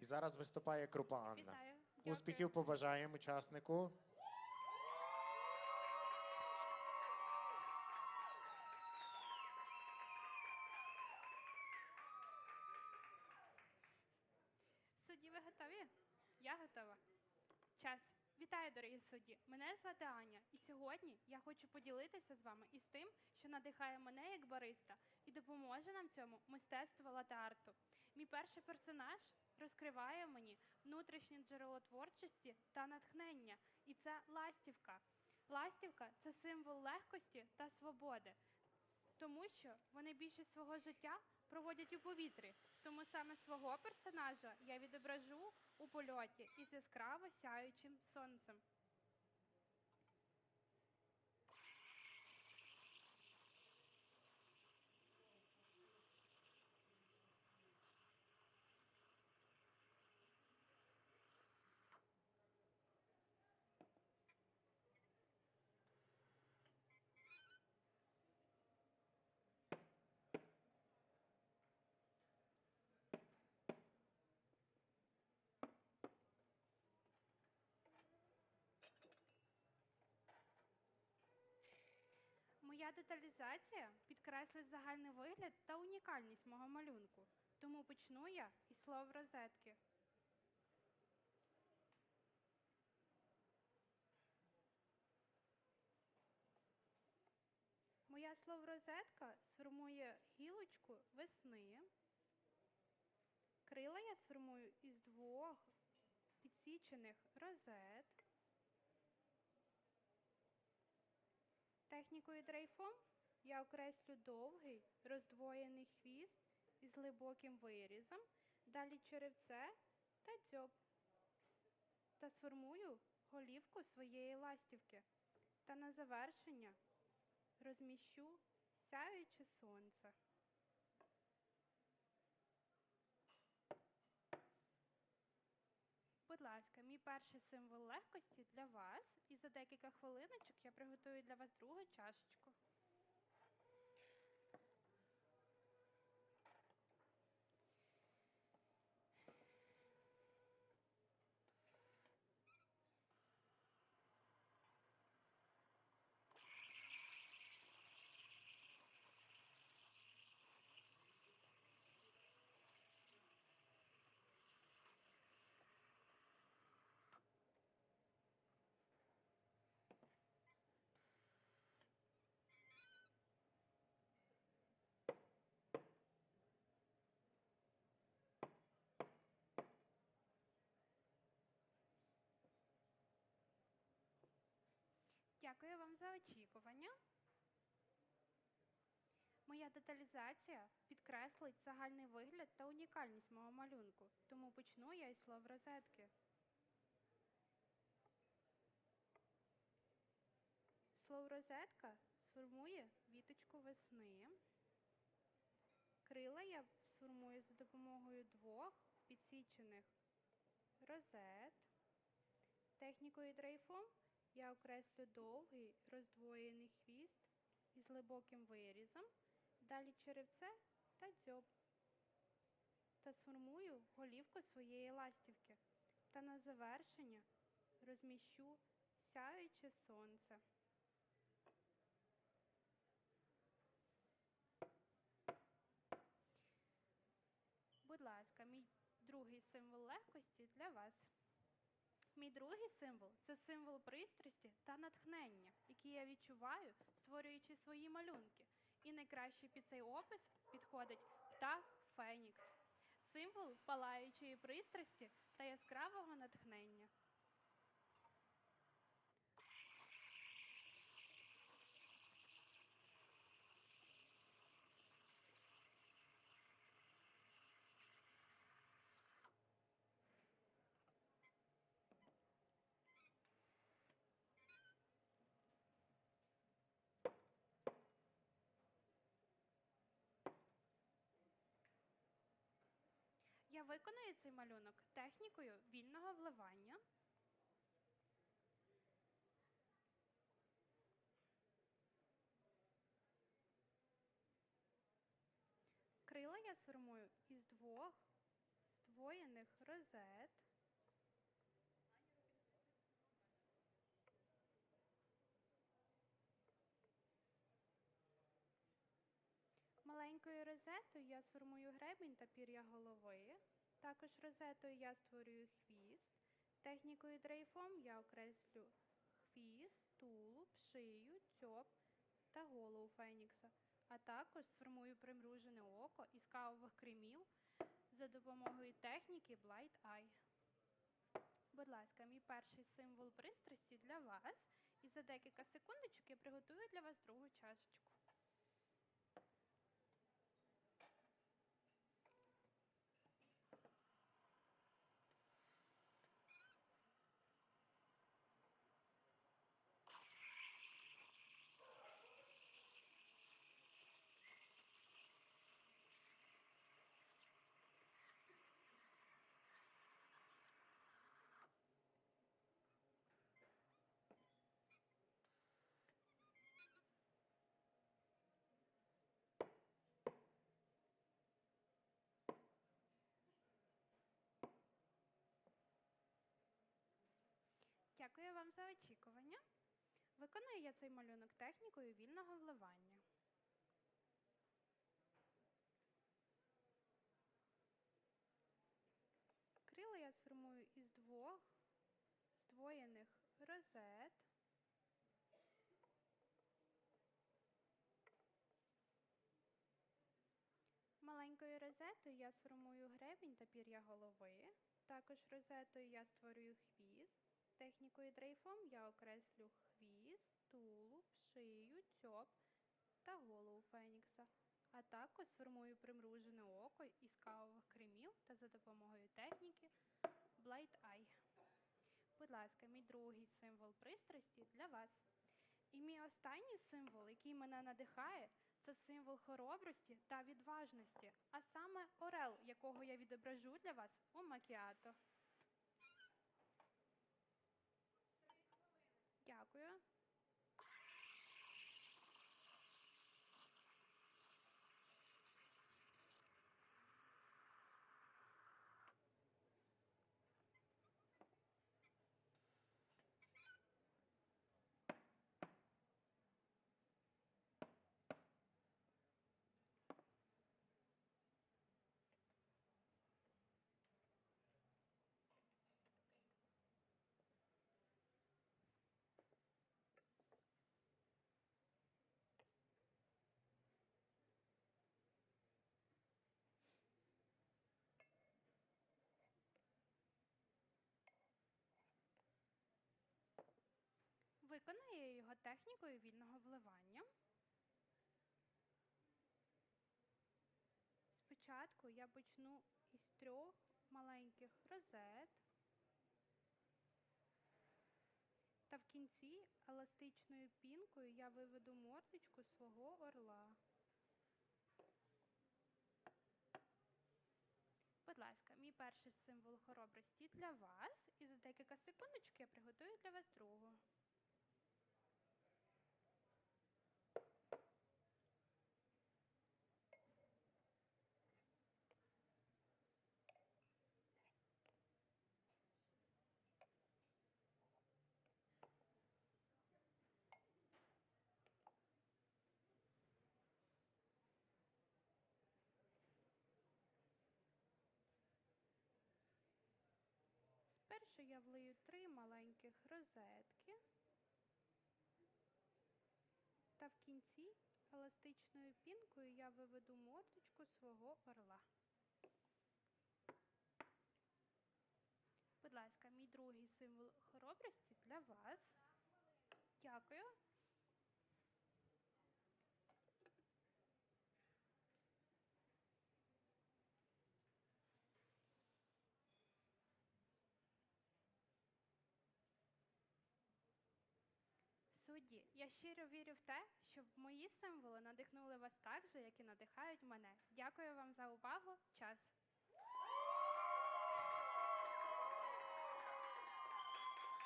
І зараз виступає Крупа Анна. Вітаю. Дякую. Успіхів побажаємо учаснику. Судді, ви готові? Я готова. Час. Вітаю, дорогі судді. Мене звати Аня, і сьогодні я хочу поділитися з вами із тим, що надихає мене як бариста і допоможе нам цьому мистецтво лате-арту. Мій перший персонаж розкриває мені внутрішнє джерело творчості та натхнення, і це ластівка. Ластівка це символ легкості та свободи тому що вони більшість свого життя проводять у повітрі. Тому саме свого персонажа я відображу у польоті із яскраво сяючим сонцем. Моя деталізація підкреслить загальний вигляд та унікальність мого малюнку. Тому почну я із слов розетки. Моя словрозетка сформує гілочку весни. Крила я сформую із двох підсічених розет. Технікою дрейфом я окреслю довгий роздвоєний хвіст із глибоким вирізом, далі черевце та дзьоб. Та сформую голівку своєї ластівки. Та на завершення розміщу сяюче сонце. Будь ласка, мій перший символ легкості для вас. І за декілька хвилиночок я приготую для вас другу чашечку. Дякую вам за очікування. Моя деталізація підкреслить загальний вигляд та унікальність мого малюнку, тому почну я із слов розетки. Слово розетка сформує віточку весни. Крила я сформую за допомогою двох підсічених розет. Технікою дрейфом я окреслю довгий роздвоєний хвіст із глибоким вирізом, далі черевце та дзьоб. Та сформую голівку своєї ластівки. Та на завершення розміщу сяюче сонце. Будь ласка, мій другий символ легкості для вас. Мій другий символ це символ пристрасті та натхнення, який я відчуваю, створюючи свої малюнки. І найкраще під цей опис підходить птах Фенікс, символ палаючої пристрасті та яскравого натхнення. Я виконую цей малюнок технікою вільного вливання. Крила я сформую із двох здвоєних розет. Маленькою розетою я сформую гребінь та пір'я голови. Також розетою я створюю хвіст. Технікою дрейфом я окреслю хвіст, тулуб, шию, цьоп та голову Фенікса. А також сформую примружене око із кавових кремів за допомогою техніки Blight Eye. Будь ласка, мій перший символ пристрасті для вас. І за декілька секундочок я приготую для вас другу чашечку. Дякую вам за очікування. Виконую я цей малюнок технікою вільного вливання. Крила я сформую із двох здвоєних розет. Маленькою розетою я сформую гребінь та пір'я голови. Також розетою я створюю хвіст. Технікою дрейфом я окреслю хвіст, тулуб, шию, цьоп та голову Фенікса. А також сформую примружене око із кавових кремів та за допомогою техніки Blight Eye. Будь ласка, мій другий символ пристрасті для вас. І мій останній символ, який мене надихає, це символ хоробрості та відважності, а саме орел, якого я відображу для вас у макіато. Дякую. Виконаю я його технікою вільного вливання. Спочатку я почну із трьох маленьких розет. Та в кінці еластичною пінкою я виведу мордочку свого орла. Будь ласка, мій перший символ хоробрості для вас. І за декілька секундочок я приготую для вас другу. Спершу я влию три маленьких розетки. Та в кінці еластичною пінкою я виведу мордочку свого орла. Будь ласка, мій другий символ хоробрості для вас. Дякую. Судді, я щиро вірю в те, щоб мої символи надихнули вас так же, як і надихають мене. Дякую вам за увагу. Час.